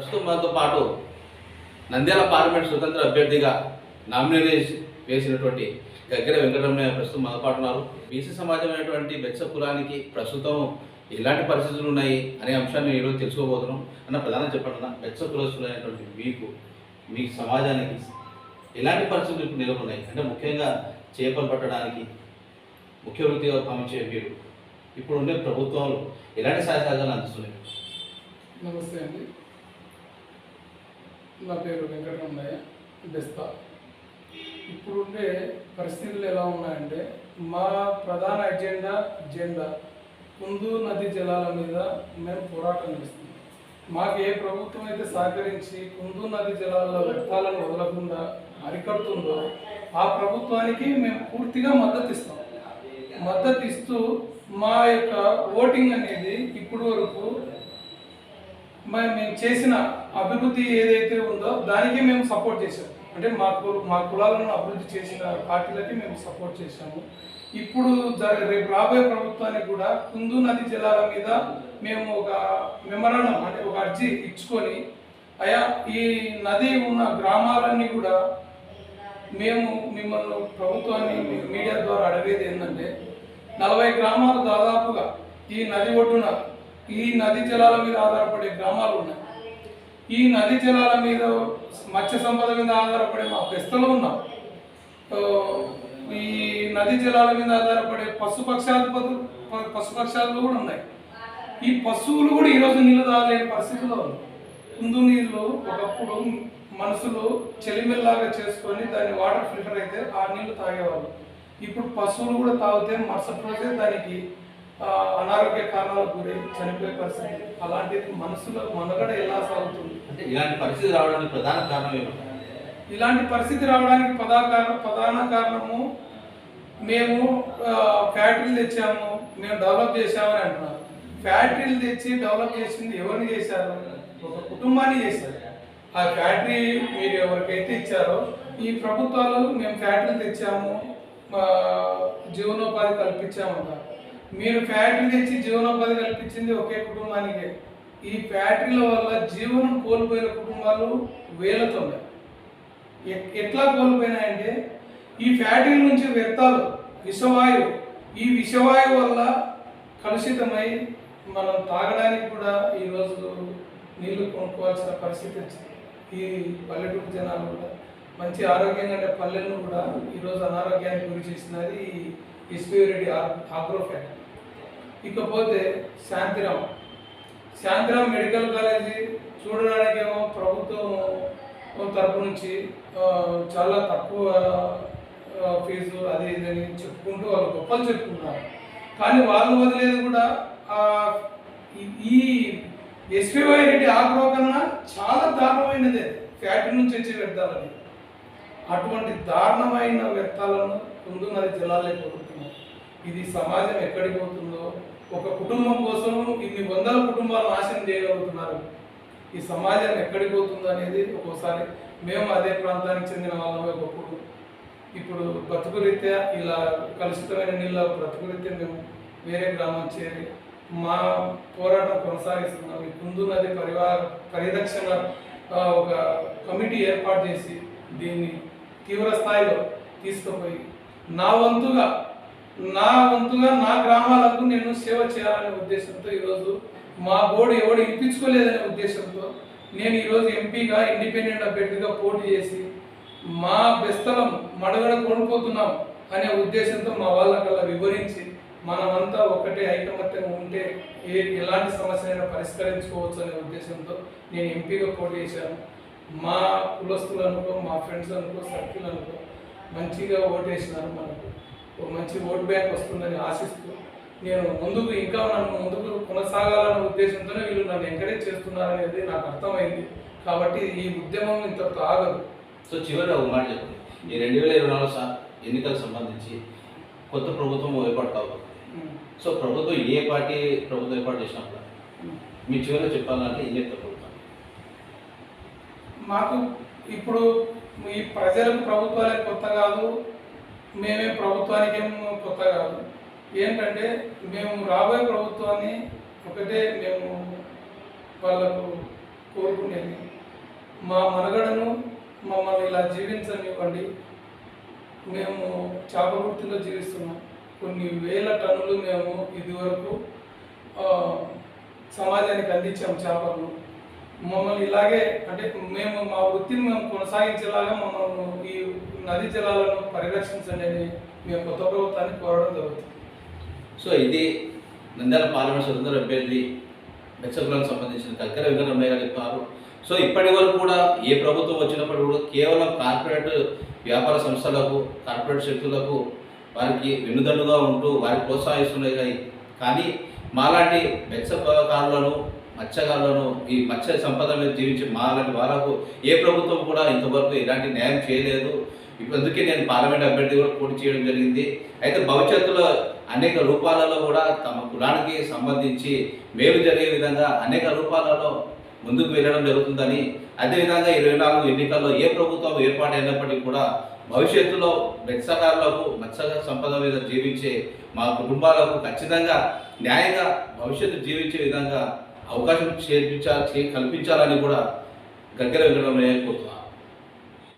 ప్రస్తుతం మనతో పాటు నంద్యాల పార్లమెంట్ స్వతంత్ర అభ్యర్థిగా నామినేట్ వేసినటువంటి గగ్గర వెంకటరమణయ్య ప్రస్తుతం మనతో పాటు ఉన్నారు. బీసీ సమాజమైనటువంటి బెచ్చ కులానికి ప్రస్తుతం ఎలాంటి పరిస్థితులు ఉన్నాయి అనే అంశాన్ని ఈరోజు తెలుసుకోబోతున్నాం. అన్న ప్రధానం చెప్పండి అన్న బెచ్చ కులస్తులైనటువంటి మీకు మీ సమాజానికి ఎలాంటి పరిస్థితులు ఇప్పుడు నెలకొన్నాయి? అంటే ముఖ్యంగా చేపలు పట్టడానికి ముఖ్య వృత్తిగా పనిచే మీరు ఇప్పుడు ఉండే ప్రభుత్వాలు ఎలాంటి సహాయ సహకారాలు అందిస్తున్నాయి? నమస్తే అండి. నా పేరు వెంకటరమణయ్య బెస్తా. ఇప్పుడుండే పరిస్థితులు ఎలా ఉన్నాయంటే మా ప్రధాన ఎజెండా జెండా. కుందు నది జలాల మీద మేము పోరాటం చేస్తున్నాం. మాకు ఏ ప్రభుత్వం అయితే సహకరించి కుందు నది జలాలలో వ్యర్థాలను వదలకుండా అరికడుతుందో ఆ ప్రభుత్వానికి మేము పూర్తిగా మద్దతు ఇస్తాం. మద్దతు ఇస్తూ మా యొక్క ఓటింగ్ అనేది ఇప్పుడు వరకు మేము చేసిన అభివృద్ధి ఏదైతే ఉందో దానికి మేము సపోర్ట్ చేసాం అంటే మా మా కులాలను అభివృద్ధి చేసిన పార్టీలకి మేము సపోర్ట్ చేశాము. ఇప్పుడు రేపు రాబోయే ప్రభుత్వానికి కూడా కుందు నది జలాల మీద మేము ఒక మెమరాండం అంటే ఒక అర్జీ ఇచ్చుకొని అయా ఈ నది ఉన్న గ్రామాలన్నీ కూడా మేము మిమ్మల్ని ప్రభుత్వాన్ని మీడియా ద్వారా అడిగేది ఏంటంటే నలభై గ్రామాలు దాదాపుగా ఈ నది ఒడ్డున ఈ నది జలాల మీద ఆధారపడే గ్రామాలు ఉన్నాయి. ఈ నది జలాల మీద మత్స్య సంపద మీద ఆధారపడే మా పెస్తలు ఉన్నాం. ఈ నది జలాల మీద ఆధారపడే పశుపక్షాధిపతులు ప- పశుపక్షాలు కూడా ఉన్నాయి. ఈ పశువులు కూడా ఈరోజు నీళ్ళు తాగలేని పరిస్థితిలో ఉన్నాయి కుందు నీళ్ళు ఒకప్పుడు మనుషులు చెలిమిల్లాగా చేసుకొని దాన్ని వాటర్ ఫిల్టర్ అయితే ఆ నీళ్ళు తాగేవాళ్ళు. ఇప్పుడు పశువులు కూడా తాగితే మరుసటి రోజే దానికి అనారోగ్య కారణాలకు గురై చనిపోయే పరిస్థితి అలాంటిది మనసులో మనుగడ ఎలా సాగుతుంది? అంటే ఇలాంటి పరిస్థితి రావడానికి ప్రధాన కారణం ఏమంటారు ఇలాంటి పరిస్థితి రావడానికి ప్రధాన కారణం ప్రధాన కారణము మేము ఫ్యాక్టరీలు తెచ్చాము మేము డెవలప్ చేసామని అంటున్నారు. ఫ్యాక్టరీలు తెచ్చి డెవలప్ చేసింది ఎవరిని చేశారు? ఒక కుటుంబాన్ని చేశారు. ఆ ఫ్యాక్టరీ మీరు ఎవరికైతే ఇచ్చారో ఈ ప్రభుత్వాలు మేము ఫ్యాక్టరీలు తెచ్చాము జీవనోపాధి కల్పించామంటారు. మీరు ఫ్యాక్టరీ తెచ్చి జీవనోపాధి కల్పించింది ఒకే కుటుంబానికే. ఈ ఫ్యాక్టరీల వల్ల జీవనం కోల్పోయిన కుటుంబాలు వేలతో ఉన్నాయి ఎట్లా కోల్పోయినాయంటే ఈ ఫ్యాక్టరీ నుంచి వ్యర్థాలు విషవాయువు ఈ విషవాయువు వల్ల కలుషితమై మనం తాగడానికి కూడా ఈరోజు నీళ్ళు కొనుక్కోవాల్సిన పరిస్థితి వచ్చింది. ఈ పల్లెటూరు జనాలు కూడా మంచి ఆరోగ్యంగా అంటే పల్లెలను కూడా ఈరోజు అనారోగ్యానికి గురి చేసినది ఈ రెడ్డి ఆగ్రో ఫ్యాక్టరీ. ఇకపోతే శాంతిరామ్ శాంతిరామ్ మెడికల్ కాలేజీ చూడడానికేమో ప్రభుత్వం తరపు నుంచి చాలా తక్కువ ఫీజు అది ఇదని చెప్పుకుంటూ వాళ్ళు గొప్పలు చెప్పుకున్నారు. కానీ వాళ్ళు వదిలేదు కూడా ఈ- ఎస్పీవై రెడ్డి ఆగ్రో కన్నా చాలా దారుణమైనదే ఫ్యాక్టరీ నుంచి వచ్చే వ్యర్థాలని. అటువంటి దారుణమైన వ్యర్థాలను ముందు నది జిల్లాలే కోరుతున్నాం ఇది సమాజం ఎక్కడికి పోతుందో ఒక కుటుంబం కోసం ఇన్ని వందల కుటుంబాలు నాశనం చేయగలుగుతున్నారు. ఈ సమాజం ఎక్కడికి పోతుందో అనేది ఒక్కోసారి మేము అదే ప్రాంతానికి చెందిన వాళ్ళమే ఒకప్పుడు ఇప్పుడు బ్రతుకురీత్యా ఇలా కలుషితమైన నీళ్ళ బ్రతుకురీత్యా మేము వేరే గ్రామం చేరి మా పోరాటం కొనసాగిస్తున్నాం. ఈ కుందు నది పరివార పరిరక్షణ ఒక కమిటీ ఏర్పాటు చేసి దీన్ని తీవ్ర స్థాయిలో తీసుకుపోయి నా వంతుగా నా వంతుగా నా గ్రామాలకు నేను సేవ చేయాలనే ఉద్దేశంతో ఈరోజు మా బోర్డు ఎవడు ఇప్పించుకోలేదనే ఉద్దేశంతో నేను ఈరోజు ఎంపీగా ఇండిపెండెంట్ అభ్యర్థిగా పోటీ చేసి మా బెస్తలం మడగడ కోల్పోతున్నాం అనే ఉద్దేశంతో మా వాళ్ళకల్లా వివరించి మనమంతా ఒకటే ఐకమత్యంగా ఉంటే ఏ ఎలాంటి సమస్యనైనా పరిష్కరించుకోవచ్చు అనే ఉద్దేశంతో నేను ఎంపీగా పోటీ చేశాను. మా కులస్తులు అనుకో మా ఫ్రెండ్స్ అనుకో సర్కిల్ అనుకో మంచిగా ఓటేసినారు మనకు. ఒక మంచి ఓట్ బ్యాంక్ వస్తుందని ఆశిస్తూ నేను ముందుకు ఇంకా నన్ను ముందుకు కొనసాగాలన్న ఉద్దేశంతోనే వీళ్ళు నన్ను ఎంకరేజ్ చేస్తున్నారు అనేది నాకు అర్థమైంది. కాబట్టి ఈ ఉద్యమం ఇంతటితో ఆగదు. సో చివరిగా ఒక మాట చెప్పండి. ఈ రెండు వేల ఇరవై నాలుగు ఎన్నికలకు సంబంధించి కొత్త ప్రభుత్వం ఏర్పాటు కాబోతుంది సో ప్రభుత్వం ఏ పార్టీ ప్రభుత్వం ఏర్పాటు చేసినప్పుడు మీ చివరిలో చెప్పాలంటే ఏం చెప్తారు ప్రభుత్వం? మాకు ఇప్పుడు ఈ ప్రజలకు ప్రభుత్వాలే కొత్త కాదు. మేమే ప్రభుత్వానికి ఏమో కొత్త కాదు. ఏంటంటే మేము రాబోయే ప్రభుత్వాన్ని ఒకటే మేము వాళ్ళకు కోరుకునేది. మా మనగడను మమ్మల్ని ఇలా జీవించనివ్వండి. మేము చేప వృత్తిలో జీవిస్తున్నాం. కొన్ని వేల టన్నులు మేము ఇదివరకు సమాజానికి అందించాము చేపలను. మమ్మల్ని ఇలాగే అంటే మేము మా వృత్తిని మేము కొనసాగించేలాగా మమ్మల్ని ఈ నదీ జలాలను పరిరక్షించండి అని మేము కొత్త ప్రభుత్వాన్ని కోరడం జరుగుతుంది. సో ఇది నంద్యాల పార్లమెంట్ స్వతంత్ర అభ్యర్థి బెచ్చకులకు సంబంధించిన దగ్గర వెంకటరమయ్య గారు చెప్పారు. సో ఇప్పటి వరకు కూడా ఏ ప్రభుత్వం వచ్చినప్పుడు కూడా కేవలం కార్పొరేట్ వ్యాపార సంస్థలకు కార్పొరేట్ శక్తులకు వారికి వెన్నుదన్నుగా ఉంటూ వారికి ప్రోత్సహిస్తున్నాయి కానీ కానీ మాలాంటి మత్స్యకారులను మత్స్యకారులను ఈ మత్స్య సంపద జీవించే మాలాంటి వాళ్ళకు ఏ ప్రభుత్వం కూడా ఇంతవరకు ఎలాంటి న్యాయం చేయలేదు. ఇప్పుడు అందుకే నేను పార్లమెంట్ అభ్యర్థి కూడా పోటీ చేయడం జరిగింది. అయితే భవిష్యత్తులో అనేక రూపాలలో కూడా తమ కులానికి సంబంధించి మేలు జరిగే విధంగా అనేక రూపాలలో ముందుకు వెళ్ళడం జరుగుతుందని అదేవిధంగా ఇరవై నాలుగు ఎన్నికల్లో ఏ ప్రభుత్వం ఏర్పాటైనప్పటికీ కూడా భవిష్యత్తులో మత్స్యకారులకు మత్స్య సంపద మీద జీవించే మా కుటుంబాలకు ఖచ్చితంగా న్యాయంగా భవిష్యత్తు జీవించే విధంగా అవకాశం చేర్పించాలి కల్పించాలని కూడా గగ్గర వెళ్ళడం కోరుతున్నాను.